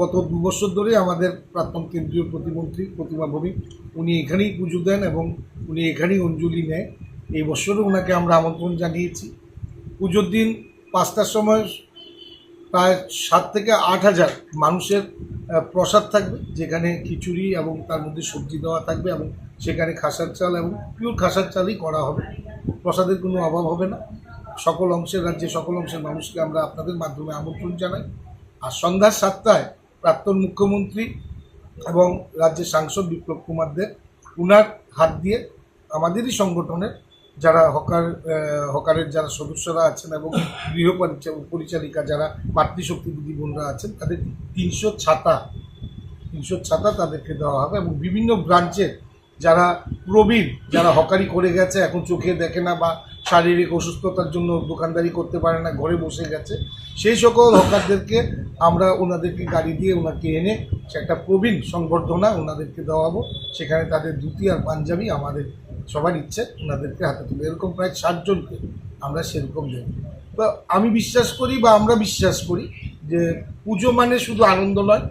গত দু বছর ধরে আমাদের প্রাক্তন কেন্দ্রীয় প্রতিমন্ত্রী প্রতিমা ভৌমিক উনি এখানেই পুজো দেন এবং উনি এখানেই অঞ্জলি নেয়। এই বছরও ওনাকে আমরা আমন্ত্রণ জানিয়েছি। পুজোর দিন পাঁচটার সময় প্রায় সাত থেকে আট হাজার মানুষের প্রসাদ থাকবে, যেখানে খিচুড়ি এবং তার মধ্যে সবজি দেওয়া থাকবে এবং সেখানে খাসার চাল এবং পিওর খাসার চালই করা হবে। প্রসাদের কোনো অভাব হবে না। সকল অংশের রাজ্যে সকল অংশের মানুষকে আমরা আপনাদের মাধ্যমে আমন্ত্রণ জানাই। আর সন্ধ্যা সাতটায় প্রাক্তন মুখ্যমন্ত্রী এবং রাজ্যের সাংসদ বিপ্লব কুমার দেব উনার হাত দিয়ে আমাদেরই সংগঠনের যারা হকার হকারের যারা সদস্যরা আছেন এবং গৃহ পরিচা- পরিচালিকা যারা মাতৃশক্তি দিদি বোনরা আছেন, তাদের তিনশো ছাতা তিনশো ছাতা তাদেরকে দেওয়া হবে এবং বিভিন্ন ব্রাঞ্চের যারা প্রবীণ, যারা হকারি করে গেছে, এখন চোখে দেখে না বা শারীরিক অসুস্থতার জন্য দোকানদারি করতে পারে না, ঘরে বসে গেছে, সেই সকল হকারদেরকে আমরা ওনাদেরকে গাড়ি দিয়ে ওনাকে এনে একটা প্রবীণ সংবর্ধনা ওনাদেরকে দেওয়াবো। সেখানে তাদের ধুতি আর পাঞ্জাবি আমাদের সবার ইচ্ছে, ওনাদেরকে হাতে তুলে। এরকম প্রায় ষাটজনকে আমরা সেরকম দেব। তো আমি বিশ্বাস করি বা আমরা বিশ্বাস করি যে পুজো মানে শুধু আনন্দ নয়,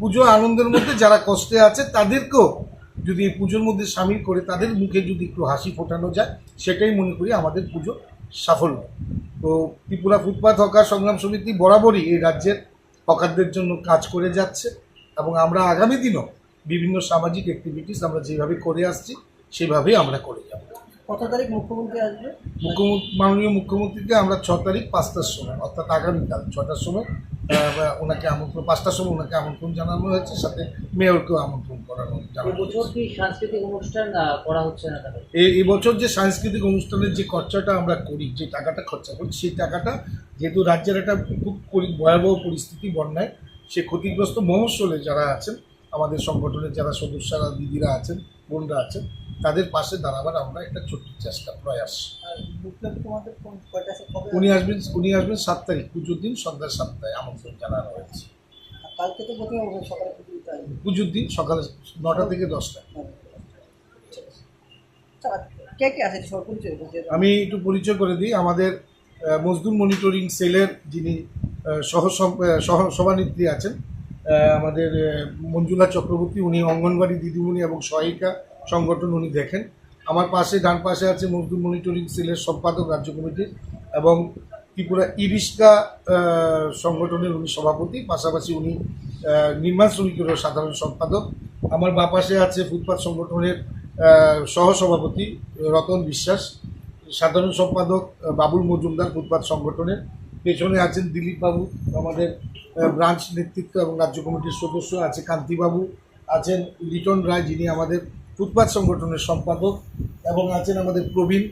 পুজো আনন্দের মধ্যে যারা কষ্টে আছে তাদেরকেও যদি এই পুজোর মধ্যে সামিল করে তাদের মুখে যদি একটু হাসি ফোটানো যায় সেটাই মনে করি আমাদের পুজো সাফল্য। তো ত্রিপুরা ফুটপাথ হকার সংগ্রাম সমিতি বরাবরই এই রাজ্যের হকারদের জন্য কাজ করে যাচ্ছে এবং আমরা আগামী দিনও বিভিন্ন সামাজিক অ্যাক্টিভিটিস আমরা যেভাবে করে আসছি সেভাবেই আমরা করে যাব। কত তারিখ মুখ্যমন্ত্রী আসবে? মুখ্যমন্ত্রী মাননীয় মুখ্যমন্ত্রীকে আমরা ছ তারিখ পাঁচটার সময় অর্থাৎ আগামীকাল ছটার সময় ওনাকে আমন্ত্রণ পাঁচটার সময় ওনাকে আমন্ত্রণ জানানো হয়েছে সাথে মেয়রকেও আমন্ত্রণ করানো সাংস্কৃতিক অনুষ্ঠান করা হচ্ছে না এই এবছর যে সাংস্কৃতিক অনুষ্ঠানের যে খরচাটা আমরা করি যে টাকাটা খরচা করি সেই টাকাটা যেহেতু রাজ্যের একটা খুব ভয়াবহ পরিস্থিতি বন্যায় সে ক্ষতিগ্রস্ত মহস্বলে যারা আছেন আমাদের সংগঠনের যারা সদস্যরা দিদিরা আছেন বোনরা আছেন তাদের পাশে দাঁড়াবার আমরা একটা ছোট্ট চেষ্টা প্রয়াস। উনি আসবেন উনি আসবেন সাত তারিখ পুজোর দিন সন্ধ্যা সাতটায় আমন্ত্রণ জানানো হয়েছে। কালকে তো প্রথমে সকালে পুজো দিতে আসবে পুজোর দিন সকালে নটা থেকে দশটা। আচ্ছা, আমি একটু পরিচয় করে দিই আমাদের মজদুর মনিটরিং সেলের যিনি সহ সহ সভানেত্রী আছেন আমাদের মঞ্জুলা চক্রবর্তী উনি অঙ্গনবাড়ি দিদিমণি এবং সহায়িকা সংগঠন উনি দেখেন। আমার পাশে ডান পাশে আছে মজদুর মনিটরিং সেলের সম্পাদক রাজ্য কমিটির এবং ত্রিপুরা ই রিক্সা আহ, সংগঠনের উনি সভাপতি পাশাপাশি উনি নির্মাণ শ্রমিকেরও সাধারণ সম্পাদক। আমার বা পাশে আছে ফুটপাত সংগঠনের সহসভাপতি রতন বিশ্বাস সাধারণ সম্পাদক বাবুল মজুমদার ফুটপাত সংগঠনের। পেছনে আছেন দিলীপ বাবু আমাদের ব্রাঞ্চ নেতৃত্ব এবং রাজ্য কমিটির সদস্য আছে কান্তিবাবু আছেন লিটন রায় যিনি আমাদের ফুটপাত সংগঠনের সম্পাদক। এবং আছেন আমাদের প্রবীণ,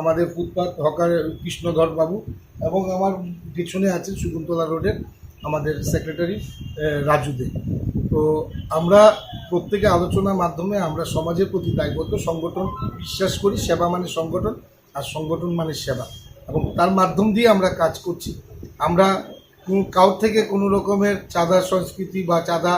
আমাদের ফুটপাত হকার কৃষ্ণধর বাবু এবং আমার পেছনে আছেন শকুন্তলা রোডের আমাদের সেক্রেটারি রাজু দে। তো আমরা প্রত্যেকে আলোচনার মাধ্যমে আমরা সমাজের প্রতি দায়বদ্ধ, সংগঠন বিশ্বাস করি, সেবা মানে সংগঠন আর সংগঠন মানে সেবা। এবং তার মাধ্যম দিয়ে আমরা কাজ করছি। আমরা কারোর থেকে কোনো রকমের চাঁদা সংস্কৃতি বা চাঁদা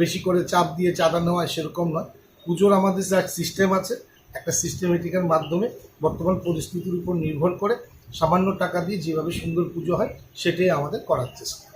বেশি করে চাপ দিয়ে চাঁদা নেওয়া সেরকম নয়। পুজোর আমাদের সিস্টেম আছে একটা সিস্টেমেটিকের মাধ্যমে বর্তমান পরিস্থিতির উপর নির্ভর করে সামান্য টাকা দিয়ে যেভাবে সুন্দর পুজো হয়, সেটাই আমাদের করার চেষ্টা।